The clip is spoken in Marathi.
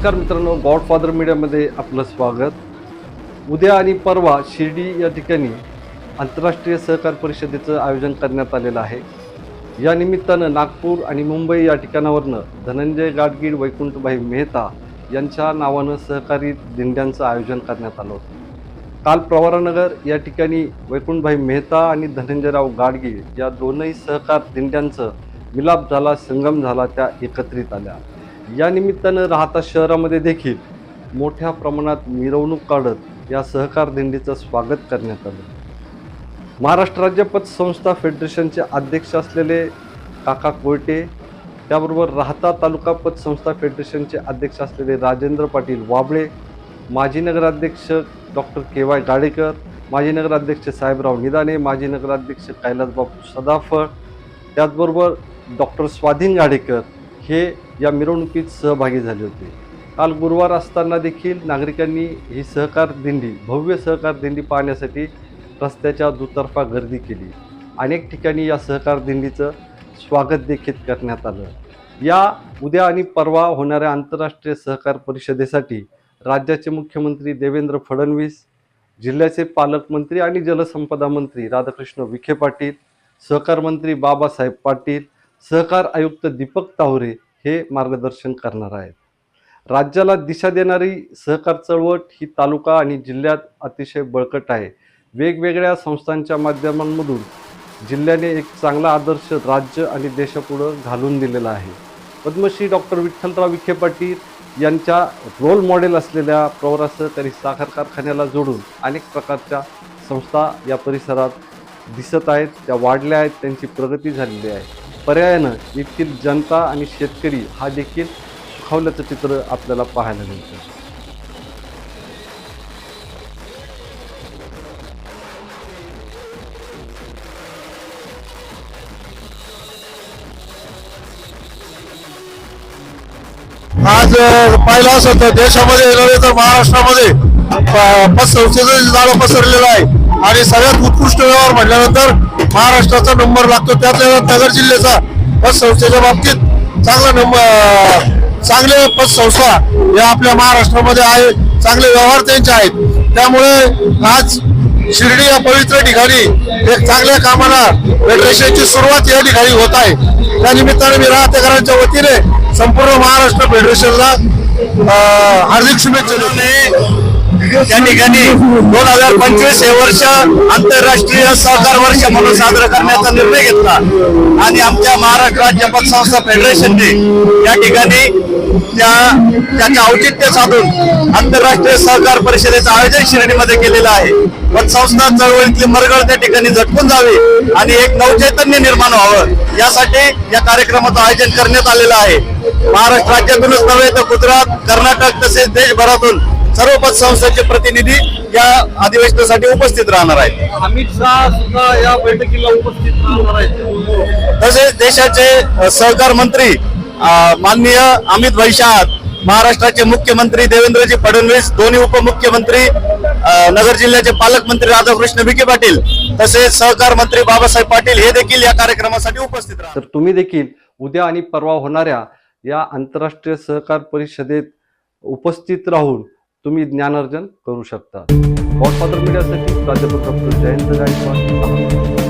नमस्कार मित्रांनो गॉडफादर मीडियामध्ये आपलं स्वागत. उद्या आणि परवा शिर्डी या ठिकाणी आंतरराष्ट्रीय सहकार परिषदेचं आयोजन करण्यात आलेलं आहे. या निमित्तानं नागपूर आणि मुंबई या ठिकाणावरनं धनंजय गाडगीळ वैकुंठभाई मेहता यांच्या नावानं सहकारी दिंड्यांचं आयोजन करण्यात आलं होतं. काल प्रवारानगर या ठिकाणी वैकुंठभाई मेहता आणि धनंजयराव गाडगीळ या दोनही सहकार दिंड्यांचं मिलाप झाला संगम झाला त्या एकत्रित आल्या. या निमित्तानं राहता शहरामध्ये देखील मोठ्या प्रमाणात मिरवणूक काढत या सहकार दिंडीचं स्वागत करण्यात आलं. महाराष्ट्र राज्य पतसंस्था फेडरेशनचे अध्यक्ष असलेले काका कोयटे त्याबरोबर राहता तालुका पतसंस्था फेडरेशनचे अध्यक्ष असलेले राजेंद्र पाटील वाबळे माजी नगराध्यक्ष डॉक्टर के वाय गाडेकर माजी नगराध्यक्ष साहेबराव निदाने माजी नगराध्यक्ष कैलासबाबू सदाफळ त्याचबरोबर डॉक्टर स्वाधीन गाडेकर हे या मिरवणुकीत सहभागी झाले होते. काल गुरुवार असताना देखील नागरिकांनी ही सहकार दिंडी भव्य सहकार दिंडी पाहण्यासाठी रस्त्याच्या दुतर्फा गर्दी केली. अनेक ठिकाणी या सहकार दिंडीचं स्वागत देखील करण्यात आलं. या उद्या आणि परवा होणाऱ्या आंतरराष्ट्रीय सहकार परिषदेसाठी राज्याचे मुख्यमंत्री देवेंद्र फडणवीस जिल्ह्याचे पालकमंत्री आणि जलसंपदा मंत्री राधाकृष्ण विखे पाटील सहकार मंत्री बाबासाहेब पाटील सहकार आयुक्त दीपक तावरे हे मार्गदर्शन करणार आहेत. राज्याला दिशा देणारी सहकार चळवळ ही तालुका आणि जिल्ह्यात अतिशय बळकट आहे. वेगवेगळ्या संस्थांच्या माध्यमांमधून जिल्ह्याने एक चांगला आदर्श राज्य आणि देशापुढं घालून दिलेला आहे. पद्मश्री डॉक्टर विठ्ठलराव विखे पाटील यांच्या रोल मॉडेल असलेल्या प्रवरा सहकारी साखर कारखान्याला जोडून अनेक प्रकारच्या संस्था या परिसरात दिसत आहेत. त्या वाढल्या आहेत त्यांची प्रगती झालेली आहे. पर्यायानं येथील जनता आणि शेतकरी हा देखील सुखावल्याचं चित्र आपल्याला पाहायला मिळतं. आज पाहिलं असं तर देशामध्ये नव्हे तर महाराष्ट्रामध्ये प- जाळं पसरलेलं आहे. आणि सगळ्यात उत्कृष्ट व्यवहार म्हटल्यानंतर महाराष्ट्राचा नंबर लागतो त्यातल्या त्यात नगर जिल्ह्याचा पतसंस्थेच्या बाबतीत चांगला नंबर चांगले पतसंस्था या आपल्या महाराष्ट्रामध्ये आहे चांगले व्यवहार त्यांचे आहेत. त्यामुळे आज शिर्डी या पवित्र ठिकाणी एक चांगल्या कामाला फेडरेशनची सुरुवात या ठिकाणी होत आहे. त्या निमित्ताने मी राहतेकरांच्या वतीने संपूर्ण महाराष्ट्र फेडरेशनला हार्दिक शुभेच्छा या ठिकाणी दोन हजार पंचवीस हे वर्ष आंतरराष्ट्रीय सहकार वर्ष म्हणून साजरा करण्याचा निर्णय घेतला. आणि आमच्या महाराष्ट्र राज्य पतसंस्था फेडरेशनने या ठिकाणी त्या त्याचे औचित्य साधून आंतरराष्ट्रीय सहकार परिषदेचं आयोजन श्रेणीमध्ये केलेलं आहे. पतसंस्था चळवळीतली मरगळ त्या ठिकाणी झटकून जावी आणि एक नवचैतन्य निर्माण व्हावं यासाठी या कार्यक्रमाचं आयोजन करण्यात आलेलं आहे. महाराष्ट्र राज्यातूनच नव्हे तर गुजरात कर्नाटक तसेच देशभरातून सर्व पतसंस्थांचे प्रतिनिधी या अधिवेशनासाठी उपस्थित राहणार आहेत. अमित शहा सुद्धा या बैठकीला उपस्थित राहणार आहेत. तसेच देशाचे सहकार मंत्री माननीय अमित भाई शाह महाराष्ट्राचे मुख्यमंत्री देवेंद्रजी फडणवीस दोन्ही उपमुख्यमंत्री नगर जिल्ह्याचे पालकमंत्री राधाकृष्ण विखे पाटील तसेच सहकार मंत्री बाबासाहेब पाटील हे देखील या कार्यक्रमासाठी उपस्थित राहणार तर तुम्ही देखील उद्या आणि परवा होणाऱ्या या आंतरराष्ट्रीय सहकार परिषदेत उपस्थित राहून तुम्ही ज्ञानार्जन करू शकता. गॉडफादर मीडियासाठी प्राध्यापक डॉक्टर जयंत गायकवाड.